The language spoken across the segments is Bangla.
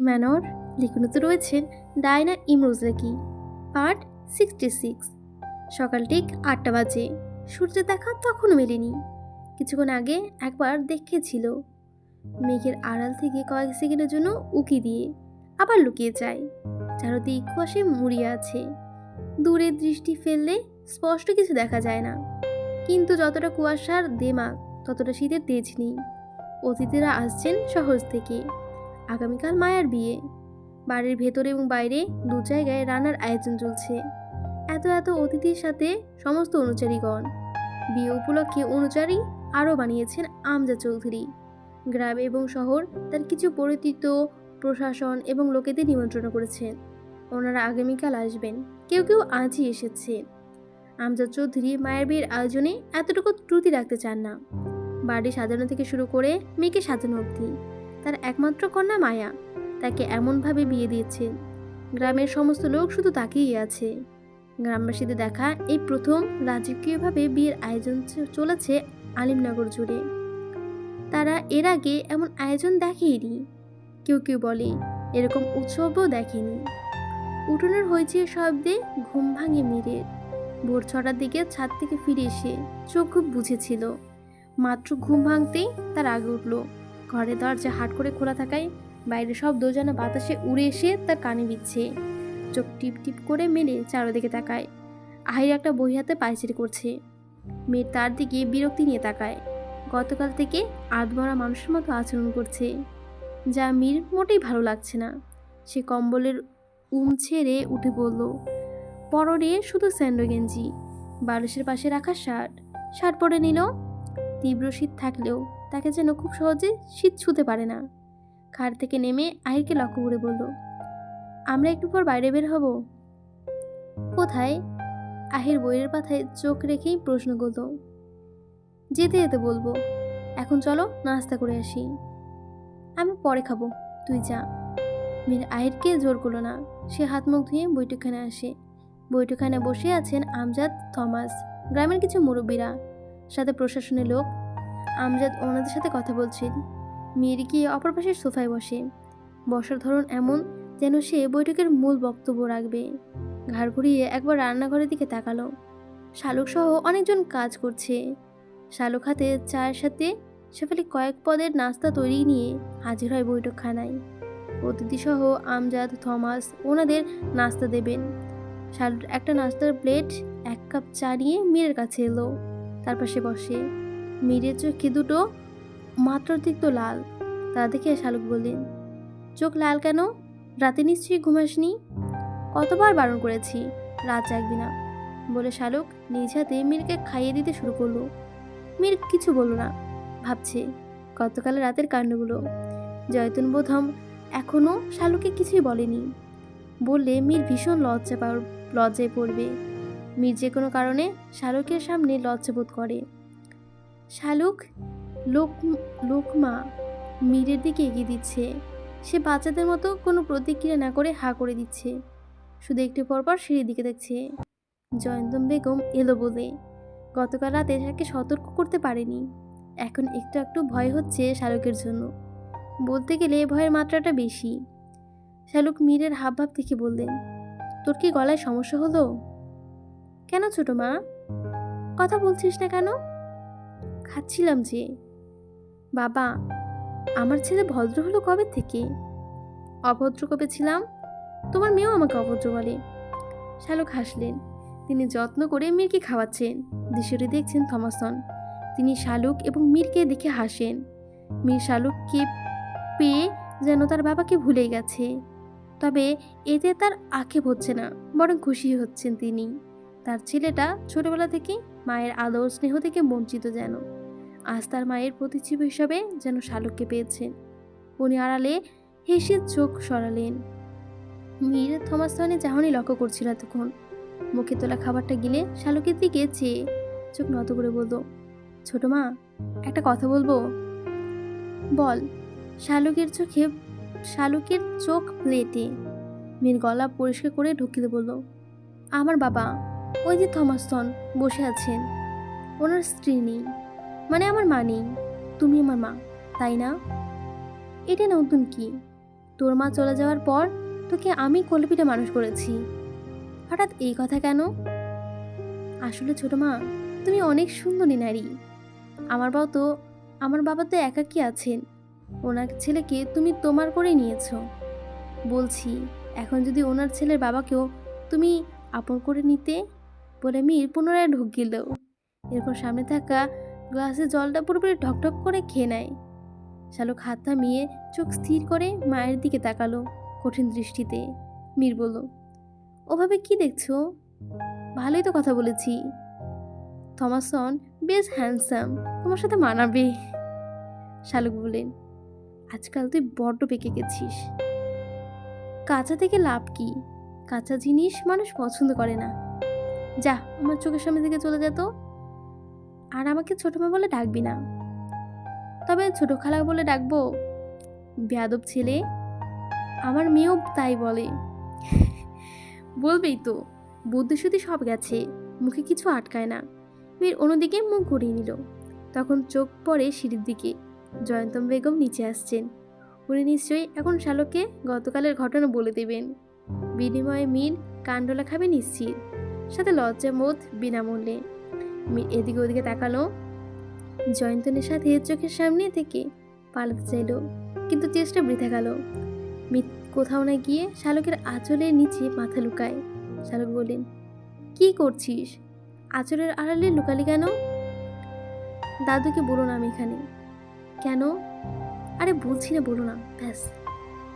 ম্যানর লিখনতে রয়েছেন ডায়না ইমরোজলাকি পার্ট সিক্সটি সিক্স সকাল ঠিক আটটা বাজে। সূর্যের দেখা তখনও মেলেনি। কিছুক্ষণ আগে একবার দেখেছিল। মেঘের আড়াল থেকে কয়েক সেকেন্ডের জন্য উকি দিয়ে আবার লুকিয়ে যায়। চারদিক কুয়াশে মুড়িয়ে আছে। দূরে দৃষ্টি ফেললে স্পষ্ট কিছু দেখা যায় না। কিন্তু যতটা কুয়াশার দেমাগ ততটা শীতের তেজ নেই। অতিথিরা আসছেন শহর থেকে। আগামীকাল মায়ার বিয়ে। বাড়ির ভেতরে এবং বাইরে দু জায়গায় রান্নার আয়োজন চলছে। এত এত অতিথির সাথে সমস্ত অনুচারীগণ। বিয়ে উপলক্ষে অনুচারী আরও বানিয়েছেন আমজা চৌধুরী। গ্রাম এবং শহর তার কিছু পরিচিত প্রশাসন এবং লোকেদের নিমন্ত্রণ করেছেন। ওনারা আগামীকাল আসবেন। কেউ কেউ আজই এসেছে। আমজাদ চৌধুরী মায়ের বিয়ের আয়োজনে এতটুকু ত্রুটি রাখতে চান না। বাড়ি সাজানো থেকে শুরু করে মেয়েকে সাজানো অবধি। তার একমাত্র কন্যা মায়া। তাকে এমনভাবে বিয়ে দিয়েছেন গ্রামের সমস্ত লোক শুধু তাকেই আছে। গ্রামবাসীদের দেখা এই প্রথম রাজকীয়ভাবে বিয়ের আয়োজন চলেছে আলিমনগর জুড়ে। তারা এর আগে এমন আয়োজন দেখেনি কেউ কেউ বলে এরকম উৎসবও দেখেনি। উঠোনের হয়েছে শব্দে ঘুম ভাঙে মিরের। ভোর ছটার দিকে ছাদ থেকে ফিরে এসে চোখ খুব বুঝেছিল। মাত্র ঘুম ভাঙতেই তার আগে উঠল। ঘরের দরজা হাট করে খোলা থাকায় বাইরে সব যেন বাতাসে উড়ে এসে তার কানে বিচ্ছে চোখ টিপ টিপ করে মেলে চারদিকে তাকায়। আহির একটা বই হাতে পায়চারি করছে। মেয়ের তার দিকে বিরক্তি নিয়ে তাকায়। গতকাল থেকে আধমরা মানুষের মতো আচরণ করছে, যা মীর মোটেই ভালো লাগছে না। সে কম্বলের উম ছেড়ে উঠে পড়ল পরনে শুধু স্যান্ডো গেঞ্জি, বালিশের পাশে রাখা শার্ট। শার্ট পরে নিল, তীব্র শীত থাকলেও তাকে যেন খুব সহজে শীত ছুতে পারে না। খাট থেকে নেমে আহিরকে লক্ষ্য করে বলল, আমরা একটু পর বাইরে বের হব। কোথায়? আহির বইয়ের পাথায় চোখ রেখেই প্রশ্ন করল, যেতে যেতে বলব। এখন চলো নাস্তা করে আসি। আমি পরে খাব, তুই যা। মীর আহিরকে জোর করল না। সে হাত মুখ ধুয়ে বৈঠকখানে আসে। বৈঠকখানে বসে আছেন আমজাদ, থমাস, গ্রামের কিছু মুরব্বীরা। সাথে প্রশাসনের লোক আমজাদ ওনাদের সাথে কথা বলছেন মেয়ের গিয়ে অপর পাশের সোফায় বসে। বসার ধরন এমন যেন সে বৈঠকের মূল বক্তব্য রাখবে। ঘাড় ঘুরিয়ে একবার রান্নাঘরের দিকে তাকালো। শালুক সহ অনেকজন কাজ করছে। শালুক হাতে চায়ের সাথে শেফালি কয়েক পদের নাস্তা তৈরি নিয়ে হাজির হয় বৈঠকখানায়। অতিথিসহ আমজাদ, থমাস ওনাদের নাস্তা দেবেন। শালুর একটা নাস্তার প্লেট, এক কাপ চা নিয়ে মীরের কাছে এলো। তার পাশে বসে। মীরের চোখে দুটো মাত্রাতিরিক্ত লাল। তা দেখে শালুক বললেন, চোখ লাল কেন? রাতে নিশ্চয়ই ঘুমাসনি কতবার বারণ করেছি, রাত জাগবি না, বলে শালুক নিজ হাতে মীরকে খাইয়ে দিতে শুরু করল। মীর কিছু বলল না, ভাবছে, গতকাল রাতের কাণ্ডগুলো। জয়তুন বোধম এখনও শালুকে কিছুই বলেনি। বললে মীর ভীষণ লজ্জা লজ্জায় পড়বে। মীর যে কোনো কারণে শালুকের সামনে লজ্জা বোধ করে। শালুক, লোক, লোকমা মীরের দিকে এগিয়ে দিচ্ছে। সে বাচ্চাদের মতো কোনো প্রতিক্রিয়া না করে হা করে দিচ্ছে। শুধু একটু পরপর সিঁড়ির দিকে দেখছে। জয়ন্তম বেগম এলো বলে। গতকাল রাতে তাকে সতর্ক করতে পারেনি। এখন একটু একটু ভয় হচ্ছে শালুকের জন্য। বলতে গেলে ভয়ের মাত্রাটা বেশি। শালুক মীরের হাবভাব থেকে বললেন, তোর কি গলায় সমস্যা হলো? কেন ছোট মা? কথা বলছিস না কেন? খাচ্ছিলাম যে। বাবা, আমার ছেলে ভদ্র হলো কবে থেকে? অভদ্র কবে ছিলাম? তোমার মেয়েও আমাকে অভদ্র বলে। শালুক হাসলেন। তিনি যত্ন করে মীরকে খাওয়াচ্ছেন। দৃশ্যটি দেখছেন থমাসন। তিনি শালুক এবং মীরকে দেখে হাসেন। মীর শালুককে পেয়ে যেন তার বাবাকে ভুলে গেছে। তবে এতে তার আক্ষেপ হচ্ছে না, বরং খুশি হচ্ছেন তিনি। তার ছেলেটা ছোটবেলা থেকে মায়ের আদর, স্নেহ থেকে বঞ্চিত যেন। আজ তার মায়ের প্রতিচ্ছবি হিসাবে যেন শালুককে পেয়েছেন উনি আড়ালে হেসে চোখ সরালেন। মীর থমাসনে চাহনি লক্ষ্য করছিল তখন মুখে তোলা খাবারটা গিলে শালুকের দিকে চেয়ে চোখ নত করে বলল, ছোট মা, একটা কথা বলব? বল। শালুকের চোখে, শালুকের চোখ প্লেটে মীর গলা পরিষ্কার করে ঢুকিয়ে বলল, আমার বাবা, ওই যে থমাসন বসে আছেন। ওনার স্ত্রী নেই। মানে আমার মা নেই। তুমি আমার মা, তাই না? এটা নতুন কি? তোর মা চলে যাওয়ার পর তোকে আমি কোলপিঠে মানুষ করেছি। হঠাৎ এই কথা কেন? আসলে ছোট মা, তুমি অনেক সুন্দরী নারী। আমার বাবা তো, আমার বাবা তো একাকী আছেন। ওনার ছেলেকে তুমি তোমার করে নিয়েছো। বলছি, এখন যদি ওনার ছেলের বাবাকেও তুমি আপন করে নিতে বলে মীর পুনরায় ঢুক গেল। এরপর সামনে থাকা গ্লাসে জলটা পুরোপুরি ঢকঢক করে খেয়ে নেয়। শালুক হাত থামিয়ে চোখ স্থির করে মায়ের দিকে তাকালো কঠিন দৃষ্টিতে। মীর বলল, ওভাবে কি দেখছ? ভালোই তো কথা বলেছি। থমাসন বেশ হ্যান্ডসাম, তোমার সাথে মানাবে। শালুক বললেন, আজকাল তুই বড্ড পেকে গেছিস। কাঁচা থেকে লাভ কি? কাঁচা জিনিস মানুষ পছন্দ করে না। যা, আমার চোখের সামনে থেকে চলে যেত আর আমাকে ছোট মা বলে ডাকবি না। তবে ছোট খালা বলে ডাকবো, বেয়াদব ছেলে। আমার মেয়েও তাই বলে। বলবেই তো, বুদ্ধিশুদ্ধি সব গেছে, মুখে কিছু আটকায় না। মেয়ের অন্যদিকে মুখ ঘুরিয়ে নিল। তখন চোখ পড়ে সিঁড়ির দিকে। জয়ন্তম বেগম নিচে আসছেন। উনি নিশ্চয়ই এখন শালককে গতকালের ঘটনা বলে দেবেন। বিনিময়ে মীর কাণ্ডলা খাবে নিশ্চিত। সাথে লজ্জা বোধ বিনামূল্যে। এদিকে ওদিকে তাকালো। জয়ন্তনের সাথে চোখের সামনে থেকে পালাতে চাইল, কিন্তু চেষ্টা বৃথা গেল। মিত কোথাও না গিয়ে শালকের আঁচলের নিচে মাথা লুকায়। শালক বললেন, কি করছিস? আঁচলের আড়ালে লুকালি কেন? দাদুকে বলো না আমি এখানে। কেন? আরে বলছি না, বলো না। ব্যাস।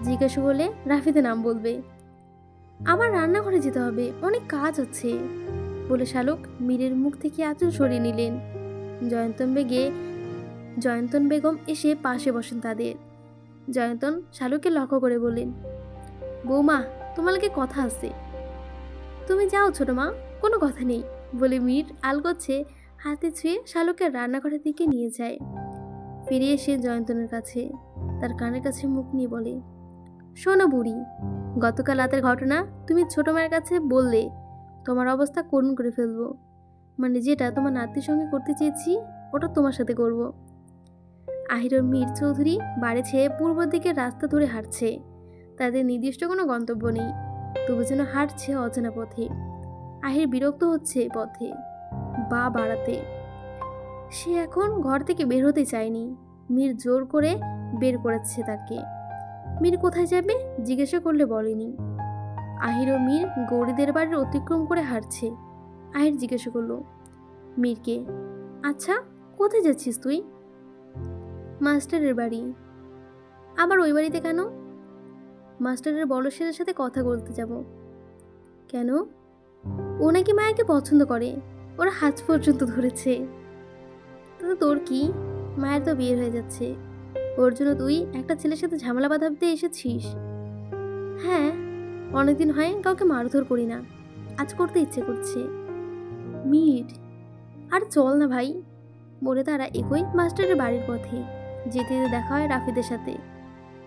জিজ্ঞাসা করলে রাফিতে নাম বলবে। আমার রান্নাঘরে যেতে হবে, অনেক কাজ হচ্ছে বলে শালক মীরের মুখ থেকে আঁচল সরিয়ে নিলেন। জয়ন্তন বেগে, জয়ন্তন বেগম এসে পাশে বসেন তাদের। জয়ন্তন শালুকে লক্ষ্য করে বললেন, বৌমা, তোমার লাগে কথা আছে। তুমি যাও ছোট মা, কোনো কথা নেই, বলে মীর আলগোচ্ছে হাতে ছুঁয়ে শালুকে রান্নাঘরের দিকে নিয়ে যায়। ফিরে এসে জয়ন্তনের কাছে, তার কানের কাছে মুখ নিয়ে বলে, শোনো বুড়ি, গতকাল রাতের ঘটনা তুমি ছোট মায়ের কাছে বললে তোমার অবস্থা করুণ করে ফেলব। মানে যেটা তোমার নাতির সঙ্গে করতে চেয়েছি, ওটা তোমার সাথে করব। আহিরর মীর চৌধুরী বাড়ি ছেড়ে পূর্ব দিকে রাস্তা ধরে হাঁটছে। তাদের নির্দিষ্ট কোনো গন্তব্য নেই। তবু যেন হাঁটছে অচেনা পথে। আহির বিরক্ত হচ্ছে পথে। বা বাড়াতে। সে এখন ঘর থেকে বের হতে চায়নি। মীর জোর করে বের করেছে তাকে। মীর কোথায় যাবে? জিজ্ঞাসা করলে বলেনি। আহির ও মীর গৌরীদের বাড়ির অতিক্রম করে হাঁটছে। আহির জিজ্ঞাসা করল, মীরকে আচ্ছা কোথায় যাচ্ছিস তুই? মাস্টারের বাড়ি। আবার ওই বাড়িতে কেন? মাস্টারের বড় ছেলের সাথে কথা বলতে যাব। কেন? ও নাকি মায়াকে পছন্দ করে। ওরা হাত পর্যন্ত ধরেছে। তো তোর কি? মায়ের তো বিয়ে হয়ে যাচ্ছে। ওর জন্য তুই একটা ছেলের সাথে ঝামেলা বাঁধাতে এসেছিস? হ্যাঁ অনেকদিন হয় কাউকে মারধর করি না। আজ করতে ইচ্ছে করছে। মিট, আর চল না ভাই। বলে তারা এগোই মাস্টারের বাড়ির পথে। যেতে যেতে দেখা হয় রাফিদের সাথে।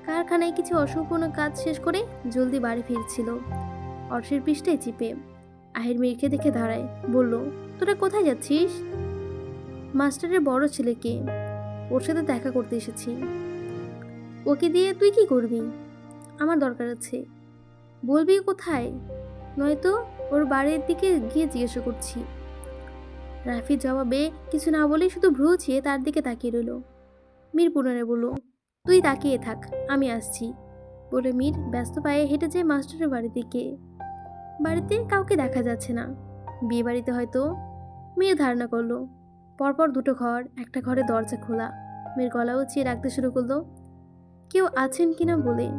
কারখানায় কিছু অসম্পূর্ণ কাজ শেষ করে জলদি বাড়ি ফিরছিল। অর্শের পৃষ্ঠে চিপে। আহির মিরকে দেখে দাঁড়ায় বলল, তোরা কোথায় যাচ্ছিস? মাস্টারের বড় ছেলেকে ওর সাথে দেখা করতে এসেছি। ওকে দিয়ে তুই কি করবি? আমার দরকার আছে। বলবি কোথায়? নয়তো ওর বাড়ির দিকে গিয়ে জিজ্ঞাসা করছি। রাফি জবাবে কিছু না বলেই শুধু ভ্রু ছিয়ে তার দিকে তাকিয়ে রইল। মীর পুনরায় বলল, তুই তাকিয়ে থাক, আমি আসছি। বলে মীর ব্যস্ত পায়ে হেঁটে যায় মাস্টারের বাড়ির দিকে। বাড়িতে কাউকে দেখা যাচ্ছে না। বিয়ে বাড়িতে হয়তো মেয়ের ধারণা করল। পরপর দুটো ঘর, একটা ঘরে দরজা খোলা। মেয়ের গলা উঁচিয়ে রাখতে শুরু করল। কেউ আছেন কিনা? বলে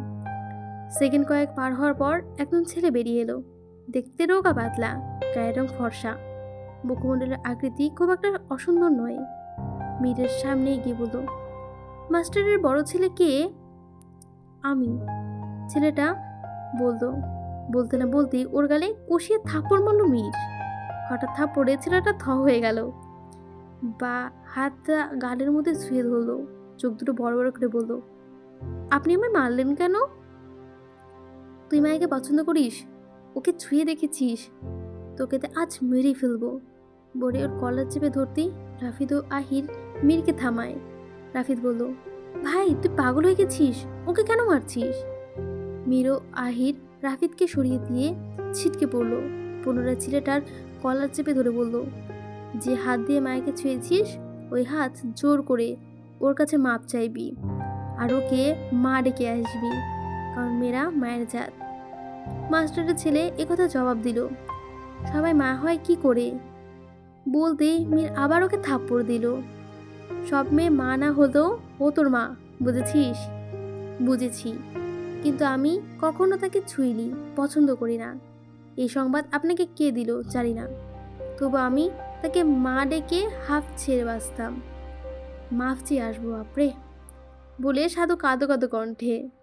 সেকেন্ড কয়েক পার হওয়ার পর একজন ছেলে বেরিয়ে এলো। দেখতে রোগা পাতলা, গায়ের রং ফর্সা। মুখমণ্ডলের আকৃতি খুব একটা অসুন্দর নয়। মীরের সামনে গিয়ে বলল, মাস্টারের বড় ছেলে কে? আমি। ছেলেটা বলতো বলতে না বলতেই ওর গালে কষিয়ে থাপড় মারল মীর হঠাৎ থাপড়ে ছেলেটা থ হয়ে গেল। বা হাতটা গালের মধ্যে ছুঁয়ে ধরলো। চোখ দুটো বড় বড় করে বলল, আপনি আমায় মারলেন কেন? তুই মায়েকে পছন্দ করিস? ওকে ছুঁয়ে দেখেছিস। তোকে তো আজ মেরেই ফেলব। বলে ওর কলার চেপে ধরতেই রাফিদ ও আহির মীরকে থামায়। রাফিদ বলল, ভাই, তুই পাগল হয়ে গেছিস? ওকে কেন মারছিস? মিরো আহির রাফিদকে সরিয়ে দিয়ে ছিটকে পড়ল। পুনরায় ছেলেটার কলার চেপে ধরে বলল, যে হাত দিয়ে মায়েকে ছুঁয়েছিস, ওই হাত জোর করে ওর কাছে মাপ চাইবি। আর ওকে মা ডেকে আসবি। কারণ মেয়েরা মায়ের জাত। মাস্টারের ছেলে একথা জবাব দিল। সবাই মা হয় কি করে? বলতেই মীর আবার ওকে থাপ্পড় দিল। সব মেয়ে মা না হলেও ও তোর মা, বুঝেছিস? বুঝেছি। কিন্তু আমি কখনো তাকে ছুঁইনি, পছন্দ করি না। এই সংবাদ আপনাকে কে দিল জানি না। তবু আমি তাকে মা ডেকে হাফ ছেড়ে বাঁচতাম। মাফ চেয়ে আসব আপরে বলে সাধু কাঁদো কাঁদো কণ্ঠে।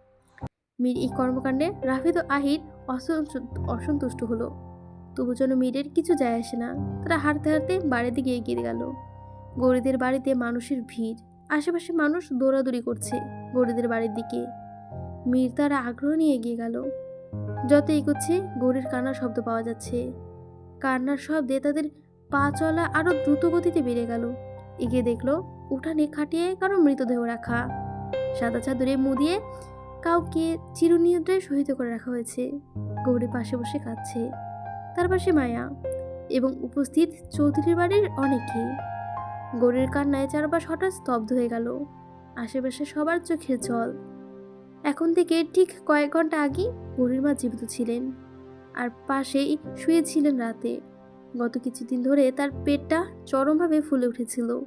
মীর এই কর্মকাণ্ডে রাফিদ ও আহির অসন্তুষ্ট হলো। তবু যেন মীরের কিছু যায় আসে না, তারা হাঁটতে হাঁটতে বাড়ির দিকে এগিয়ে গেল। গরিদের বাড়িতে মানুষের ভিড়, আশেপাশে মানুষ দৌড়াদৌড়ি করছে গরিদের বাড়ির দিকে। মীর তারা আগ্রহ নিয়ে এগিয়ে গেল। যত এগোচ্ছে, গরির কান্নার শব্দ পাওয়া যাচ্ছে। কান্নার শব্দে তাদের পা চলা আরও দ্রুত গতিতে বেড়ে গেল। এগিয়ে দেখল, উঠানে খাটিয়ে কারও মৃতদেহ রাখা। সাদা চাদরে মুদিয়ে কাউকে চিরনিদ্রায় শহীদ করে রাখা হয়েছে। গৌরী পাশে বসে কাঁদছে। তার পাশে মায়া এবং উপস্থিত চৌধুরীর বাড়ির অনেকেই গৌরীর কান্নায় চারপাশ হঠাৎ স্তব্ধ হয়ে গেল। আশেপাশে সবার চোখের জল। এখন থেকে ঠিক কয়েক ঘণ্টা আগেই গৌরীর মা জীবিত ছিলেন আর পাশেই শুয়েছিলেন রাতে। গত কিছুদিন ধরে তার পেটটা চরমভাবে ফুলে উঠেছিল।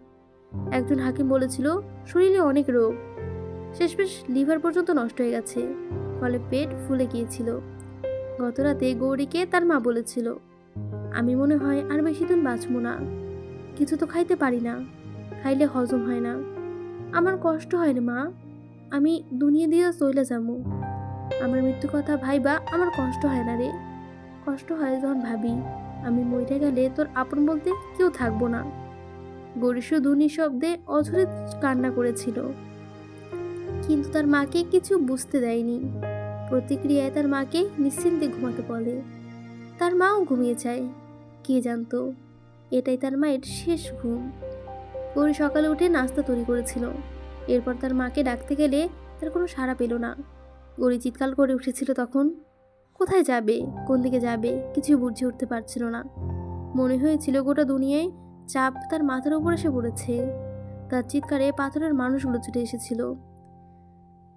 একজন হাকিম বলেছিল, শরীরে অনেক রোগ। শেষমেশ লিভার পর্যন্ত নষ্ট হয়ে গেছে, ফলে পেট ফুলে গিয়েছিল। গত রাতে গৌরীকে তার মা বলেছিল, আমি মনে হয় আর বেশি দিন বাঁচব না, কিছু তো খাইতে পারি না, খাইলে হজম হয় না। আমার কষ্ট হয় না মা, আমি দুনিয়া দিয়ে চলে যাব আমার মৃত্যু কথা ভাইবা আমার কষ্ট হয় না রে। কষ্ট হয় যখন ভাবি, আমি মরে গেলে তোর আপন বলতে কেউ থাকব না। গৌরী শুধু নিঃশব্দে অঝরে কান্না করেছিল। কিন্তু তার মাকে কিছু বুঝতে দেয়নি। প্রতিক্রিয়ায় তার মাকে নিশ্চিন্তে ঘুমাতে বলে। তার মাও ঘুমিয়ে যায়। কে জানতো? এটাই তার মায়ের শেষ ঘুম। গৌরী সকালে উঠে নাস্তা তৈরি করেছিল। এরপর তার মাকে ডাকতে গেলে তার কোনো সাড়া পেল না। গৌরী চিৎকার করে উঠেছিল তখন। কোথায় যাবে? কোন দিকে যাবে? কিছু বুঝে উঠতে পারছিল না। মনে হয়েছিল গোটা দুনিয়ায় চাপ তার মাথার উপর এসে পড়েছে। তার চিৎকারে পাথরের মানুষগুলো ছুটে এসেছিল।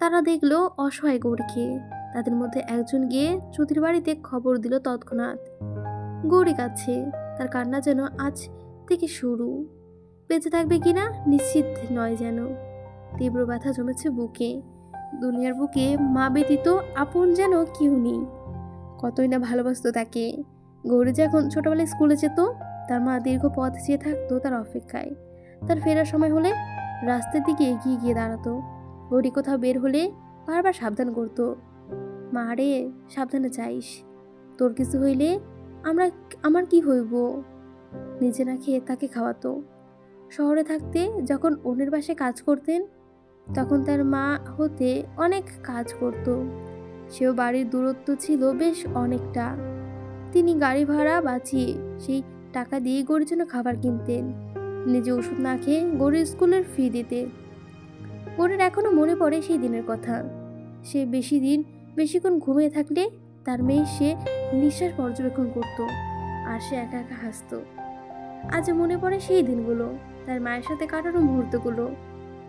তারা দেখল অসহায় গৌরীকে। তাদের মধ্যে একজন গিয়ে চৌধুরীর বাড়িতে খবর দিল তৎক্ষণাৎ। গৌরী কাছে তার কান্না যেন আজ থেকে শুরু। বেঁচে থাকবে কিনা নিশ্চিত নয় যেন। তীব্র ব্যথা জমেছে বুকে। দুনিয়ার বুকে মা ব্যতীত আপন যেন কেউ নেই। কতই না ভালোবাসতো তাকে। গৌরী যখন ছোটবেলায় স্কুলে যেত, তার মা দীর্ঘ পথ চেয়ে থাকতো তার অপেক্ষায়। তার ফেরার সময় হলে রাস্তার দিকে এগিয়ে গিয়ে দাঁড়াতো। গৌরী কোথাও বের হলে বারবার সাবধান করতো। মা রে, সাবধানে চাইস তোর কিছু হইলে আমরা আমার কি হইব? নিজে না খেয়ে তাকে খাওয়াতো। শহরে থাকতে যখন অন্যের বাসায় কাজ করতেন, তখন তার মা হতে অনেক কাজ করত। সেও বাড়ির দূরত্ব ছিল বেশ অনেকটা। তিনি গাড়ি ভাড়া বাঁচিয়ে সেই টাকা দিয়ে গরির জন্য খাবার কিনতেন। নিজে ওষুধ না খেয়ে গরির স্কুলের ফি দিতে। গরির এখনও মনে পড়ে সেই দিনের কথা। সে বেশি দিন, বেশিক্ষণ ঘুমিয়ে থাকলে তার মেয়ে সে নিঃশ্বাস পর্যবেক্ষণ করত আর সে একা একা হাসতো। আজ মনে পড়ে সেই দিনগুলো, তার মায়ের সাথে কাটানো মুহূর্তগুলো।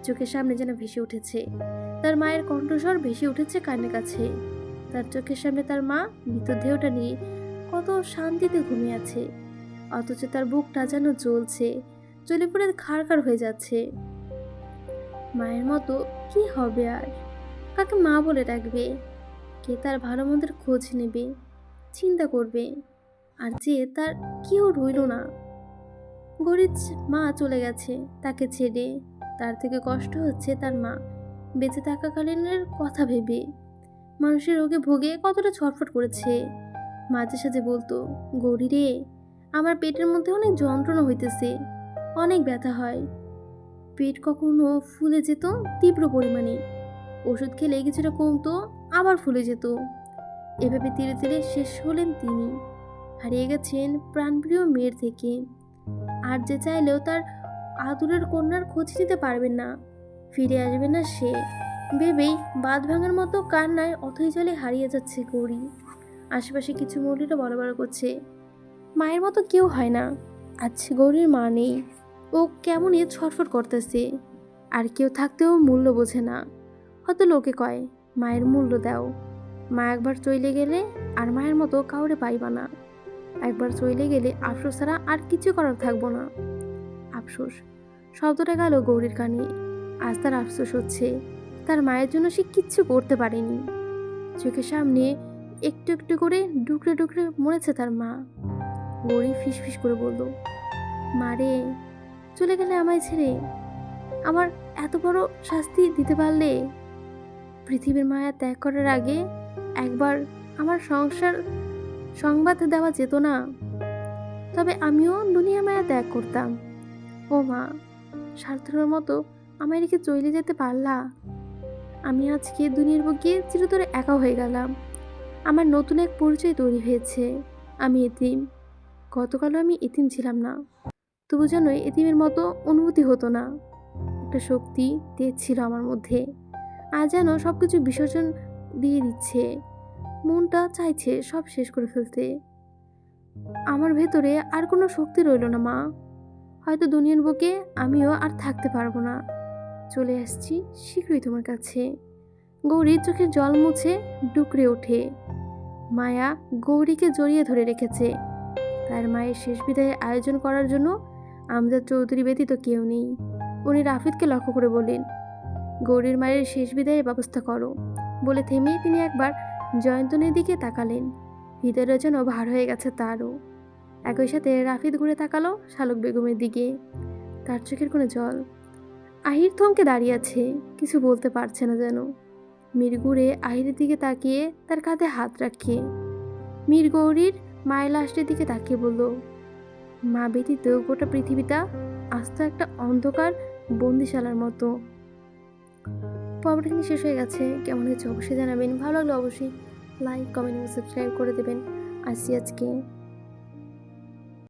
চোখের সামনে যেন ভেসে উঠেছে। তার মায়ের কণ্ঠস্বর ভেসে উঠেছে কানের কাছে। তার চোখের সামনে তার মা মৃতদেহটা নিয়ে কত শান্তিতে ঘুমিয়ে আছে। অথচ তার বুকটা যেন জ্বলছে, জ্বলে পড়ে খাড় হয়ে যাচ্ছে। মায়ের মতো কি হবে আর? কাকে মা বলে ডাকবে? কে তার ভালো মন্দের খোঁজ নেবে? চিন্তা করবে। আর যে তার কেউ রইল না। গরিব মা চলে গেছে তাকে ছেড়ে। তার থেকে কষ্ট হচ্ছে তার মা। বেঁচে থাকাকালীনের কথা ভেবে। মানুষের রোগে ভোগে কতটা ছটফট করেছে। মাঝে সাঝে বলতো, গৌরী রে, আমার পেটের মধ্যে অনেক যন্ত্রণা হইতেছে। অনেক ব্যথা হয়। পেট কখনো ফুলে যেত তীব্র পরিমাণে। ওষুধ খেলে কিছুটা কমতো, আবার ফুলে যেত। এভাবে ধীরে ধীরে শেষ হলেন তিনি হারিয়ে গেছেন প্রাণপ্রিয় মেয়ের থেকে। আর যে চাইলেও তার আদুরের কন্যার খোঁজ নিতে পারবেন না। ফিরে আসবে না সে। ভেবেই বাঁধ ভাঙার মতো কান্নায় অথই জলে হারিয়ে যাচ্ছে গৌরী। আশেপাশে কিছু মৌলিরা বড় বড় করছে, মায়ের মতো কেউ হয় না। আজ গৌরীর মা নেই। ও কেমনই ছটফট করতেছে। আর কেউ থাকতেও মূল্য বোঝে না। হয়তো লোকে কয়, মায়ের মূল্য দাও। মা একবার চলে গেলে আর মায়ের মতো কাউরে পাইবা না। একবার চলে গেলে আফসোস ছাড়া আর কিছু করার থাকব না। আফসোস, শব্দটা গেল গৌরীর কানে। আজ তার আফসোস হচ্ছে, তার মায়ের জন্য সে কিচ্ছু করতে পারেনি। চোখের সামনে একটু একটু করে ডুকরে ডুকরে মরেছে তার মা। গৌরী ফিস ফিস করে বলল মারে চলে গেলে আমায় ছেড়ে আমার এত বড় শাস্তি দিতে পারলে? পৃথিবীর মায়া ত্যাগ করার আগে একবার আমার সংসার সংবাদ দেওয়া যেত না। তবে আমিও দুনিয়া মায়া ত্যাগ করতাম। ও মা স্বার্থের মতো আমায় রেখে চলে যেতে পারলা? আমি আজকে দুনিয়ার বুকে চিরতরে একা হয়ে গেলাম। আমার নতুন এক পরিচয় তৈরি হয়েছে। আমি এতিম। গতকালও আমি এতিম ছিলাম না। তবু যেন এতিমের মতো অনুভূতি হতো না। একটা শক্তি তেজ ছিল আমার মধ্যে। আর যেন সব কিছু বিসর্জন দিয়ে দিচ্ছে। মনটা চাইছে সব শেষ করে ফেলতে। আমার ভেতরে আর কোনো শক্তি রইল না, মা। হয়তো দুনিয়ার বুকে আমিও আর থাকতে পারব না। চলে আসছি শীঘ্রই তোমার কাছে। গৌরী চোখের জল মুছে ডুকরে ওঠে। মায়া গৌরীকে জড়িয়ে ধরে রেখেছে। তার মায়ের শেষ বিদায়ের আয়োজন করার জন্য আমজাদ চৌধুরী ব্যতীত কেউ নেই। উনি রাফিদকে লক্ষ্য করে বললেন, গৌরীর মায়ের শেষ বিদায়ের ব্যবস্থা করো। বলে থেমে তিনি একবার জয়ন্তনের দিকে তাকালেন। হৃদয়টা যেন ভার হয়ে গেছে তারও। একই সাথে রাফিদ ঘুরে তাকালো শালক বেগমের দিকে। তার চোখের কোনো জল। আহির থমকে দাঁড়িয়ে আছে, কিছু বলতে পারছে না যেন। মীর ঘুরে আহিরের দিকে তাকিয়ে তার কাঁধে হাত রাখিয়ে, মীর গৌরীর মায়ের লাশটির দিকে তাকিয়ে বলল মা ব্যতীত গোটা পৃথিবীটা আস্ত একটা অন্ধকার বন্দিশালার মতো। পর্বটা শেষ হয়ে গেছে। কেমন হয়েছে অবশ্যই জানাবেন। ভালো লাগলে অবশ্যই লাইক কমেন্ট এবং সাবস্ক্রাইব করে দেবেন। আসি আজকে।